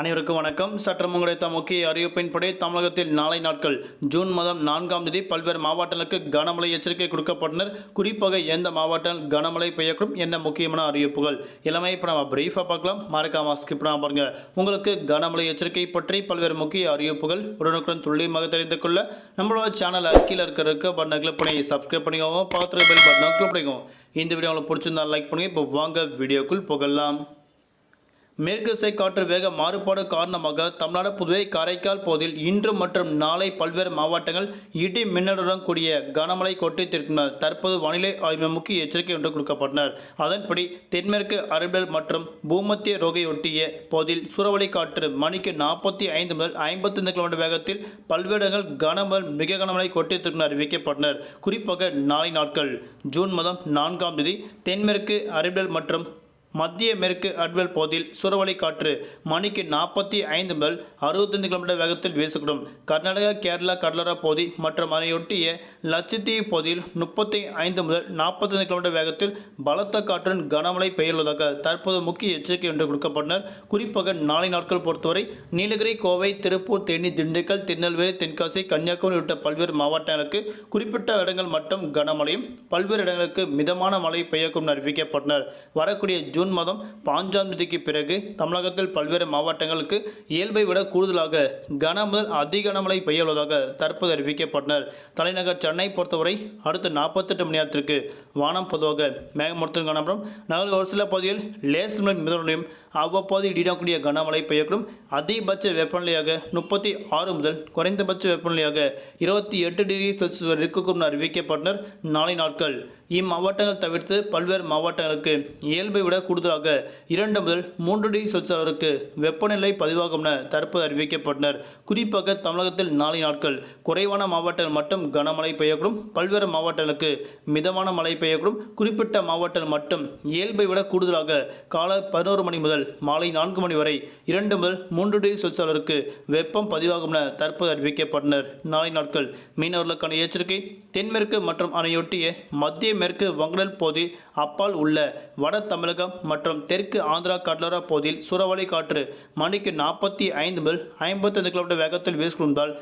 அனைவருக்கும் வணக்கம். சற்றம் கிடைத்த முக்கிய அறிவிப்பின்படி தமிழகத்தில் நாளை நாட்கள் ஜூன் மாதம் நான்காம் தேதி பல்வேறு மாவட்டங்களுக்கு கனமழை எச்சரிக்கை கொடுக்கப்பட்டனர். குறிப்பாக எந்த மாவட்டம் கனமழை பெய்யக்கூடும் என்ன முக்கியமான அறிவிப்புகள்? எல்லாமே இப்போ நம்ம பிரீஃபாக பார்க்கலாம். மறக்காம ஸ்கிப் பண்ணாமல் பாருங்கள் உங்களுக்கு கனமழை எச்சரிக்கை பற்றி பல்வேறு முக்கிய அறிவிப்புகள் உடனுக்குடன் துல்லியமாக தெரிந்து கொள்ள நம்மளோட சேனல் கீழே இருக்கிற பட்டனை கிளிக் பண்ணி சப்ஸ்கிரைப் பண்ணிக்கோங்க. பார்த்துருக்க பெல் பட்டனை கிளிக் பண்ணிக்கோங்க. இந்த வீடியோ உங்களுக்கு பிடிச்சிருந்தா லைக் பண்ணுங்கள் இப்போ வாங்க வீடியோக்குள் புகழலாம் மேற்கு திசை காற்று வேக மாறுபாடு காரணமாக தமிழ்நாடு புதுவை காரைக்கால் பகுதியில் இன்று மற்றும் நாளை பல்வேறு மாவட்டங்கள் இடி மின்னலுடன் கூடிய கனமழை கொட்டித்திருக்கின்றனர் தற்போது வானிலை ஆய்வு முக்கிய எச்சரிக்கை ஒன்று கொடுக்கப்பட்டனர் அதன்படி தென்மேற்கு அரபியல் மற்றும் பூமத்திய ரோகையொட்டிய பகுதியில் சூறாவளி காற்று மணிக்கு நாற்பத்தி ஐந்து முதல் ஐம்பத்தைந்து கிலோமீட்டர் வேகத்தில் பல்வேறு இடங்கள் கனமல் மிக கனமழை கொட்டித்திருக்கின்றன அறிவிக்கப்பட்டனர் குறிப்பாக நாளை நாட்கள் ஜூன் மாதம் நான்காம் தேதி தென்மேற்கு அரபியல் மற்றும் மத்திய மேற்கு அட்வல் பகுதியில் சூறாவளி காற்று மணிக்கு நாற்பத்தி ஐந்து முதல் அறுபத்தைந்து கிலோமீட்டர் வேகத்தில் வீசக்கூடும். கர்நாடகா கேரளா கடலோர பகுதி மற்றும் அதனையொட்டிய லட்சத்தீவு பகுதியில் முப்பத்தி ஐந்து முதல் நாற்பத்தைந்து கிலோமீட்டர் வேகத்தில் பலத்த காற்றுடன் கனமழை பெய்துள்ளதாக தற்போது முக்கிய எச்சரிக்கை ஒன்று கொடுக்கப்பட்டனர். குறிப்பாக நாளை நாட்கள் பொறுத்தவரை நீலகிரி கோவை திருப்பூர் தேனி திண்டுக்கல் திருநெல்வேலி தென்காசி கன்னியாகுமரி உள்ளிட்ட பல்வேறு மாவட்டங்களுக்கு குறிப்பிட்ட இடங்கள் மட்டும் கனமழையும் பல்வேறு இடங்களுக்கு மிதமான மழை பெய்யக்கும் அறிவிக்கப்பட்டனர். வரக்கூடிய ஜூன் மாதம் பாஞ்சாம் தேதிக்கு பிறகு தமிழகத்தில் பல்வேறு மாவட்டங்களுக்கு இயல்பை விட கூடுதலாக கன முதல் அதி கனமழை தற்போது அறிவிக்கப்பட்டனர். தலைநகர் சென்னை பொறுத்தவரை அடுத்த நாற்பத்தெட்டு மணி நேரத்திற்கு வானம் பொதுவாக மேகமூர்த்தம் காணப்படும் நகரில் ஒரு சில பகுதியில் லேசர் மிதனையும் அவ்வப்போது இடிடக்கூடிய கனமழை பெய்யக்கூடும். அதிகபட்ச வெப்பநிலையாக முப்பத்தி ஆறு முதல் குறைந்தபட்ச வெப்பநிலையாக இருபத்தி எட்டு டிகிரி செல்சியஸ் வரை இருக்கக்கூடும் அறிவிக்கப்பட்டனர். நாளை நாட்கள் இம்மாவட்டங்கள் தவிர்த்து பல்வேறு மாவட்டங்களுக்கு இயல்பை விட கூடுதலாக இரண்டு முதல் மூன்று டிகிரி செல்சியஸ் அளவிற்கு வெப்பநிலை பதிவாகும் என தற்போது அறிவிக்கப்பட்டனர். குறிப்பாக தமிழகத்தில் நாளை நாட்கள் குறைவான மாவட்டங்கள் மட்டும் கனமழை பெய்யக்கூடும். பல்வேறு மாவட்டங்களுக்கு மிதமான மழை பெய்யக்கூடும். குறிப்பிட்ட மாவட்டங்கள் மட்டும் இயல்பை விட கூடுதலாக காலை பதினோரு மணி முதல் மாலை நான்கு மணி வரை இரண்டு முதல் மூன்று டிகிரி செல்சியஸ் அளவிற்கு வெப்பம் பதிவாகும் என தற்போது அறிவிக்கப்பட்டனர். நாளை நாட்கள் மீனவர்களுக்கான எச்சரிக்கை தென்மேற்கு மற்றும் அணையொட்டிய மத்திய மேற்கு வங்கடல் பகுதி அப்பால் உள்ள வட தமிழகம் மற்றும் தெற்கு ஆந்திரா கடலோரா பகுதியில் சூறாவளி காற்று மணிக்கு நாற்பத்தி ஐந்து முதல் ஐம்பத்தைந்து கிலோமீட்டர் வேகத்தில் வீசுகின்றால்